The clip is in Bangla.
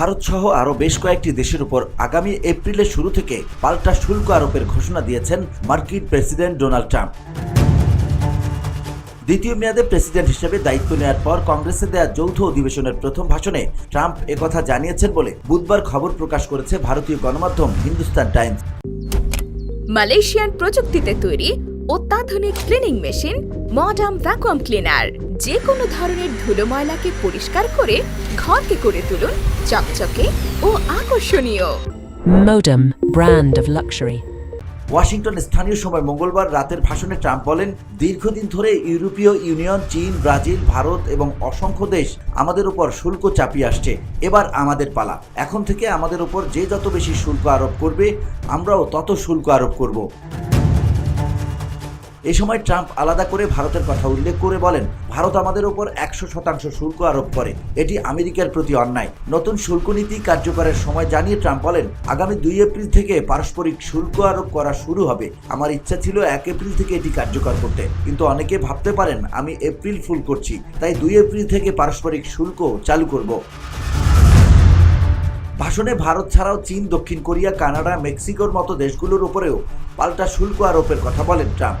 ভারত সহ আরও বেশ কয়েকটি দেশের উপর আগামী এপ্রিলের শুরু থেকে পাল্টা শুল্ক আরোপের ঘোষণা দিয়েছেন মার্কিন প্রেসিডেন্ট ডোনাল্ড ট্রাম্প। দ্বিতীয় মেয়াদে প্রেসিডেন্ট হিসেবে দায়িত্ব নেওয়ার পর কংগ্রেসে দেয়া যৌথ অধিবেশনের প্রথম ভাষণে ট্রাম্প একথা জানিয়েছেন বলে বুধবার খবর প্রকাশ করেছে ভারতীয় গণমাধ্যম হিন্দুস্তান টাইমস। মালয়েশিয়ান প্রযুক্তিতে তৈরি অত্যাধুনিক cleaning machine modern vacuum cleaner যে কোনো ধরনের ধুলো ময়লাকে পরিষ্কার করে ঘরকে করে তুলুন চকচকে ও আকর্ষণীয়। Modem, brand of luxury. Washington স্থানীয় সময় মঙ্গলবার রাতের ভাষণে ট্রাম্প বলেন দীর্ঘদিন ধরে ইউরোপীয় ইউনিয়ন চীন ব্রাজিল ভারত এবং অসংখ্য দেশ আমাদের উপর শুল্ক চাপিয়ে আসছে। এবার আমাদের পালা। এখন থেকে আমাদের উপর যে যত বেশি শুল্ক আরোপ করবে আমরাও তত শুল্ক আরোপ করব। এ সময় ট্রাম্প আলাদা করে ভারতের কথা উল্লেখ করে বলেন, ভারত আমাদের ওপর একশো শতাংশ শুল্ক আরোপ করে। এটি আমেরিকার প্রতি অন্যায়। নতুন শুল্ক নীতি কার্যকরের সময় জানিয়ে ট্রাম্প বলেন, আগামী দুই এপ্রিল থেকে পারস্পরিক শুল্ক আরোপ করা শুরু হবে। আমার ইচ্ছা ছিল এক এপ্রিল থেকে এটি কার্যকর করতে। কিন্তু অনেকে ভাবতে পারেন, আমি এপ্রিল ফুল করছি। তাই দুই এপ্রিল থেকে পারস্পরিক শুল্ক চালু করব। ভাষণে ভারত ছাড়াও চীন, দক্ষিণ কোরিয়া, কানাডা, মেক্সিকোর মতো দেশগুলোর উপরেও পাল্টা শুল্ক আরোপের কথা বলেন Trump.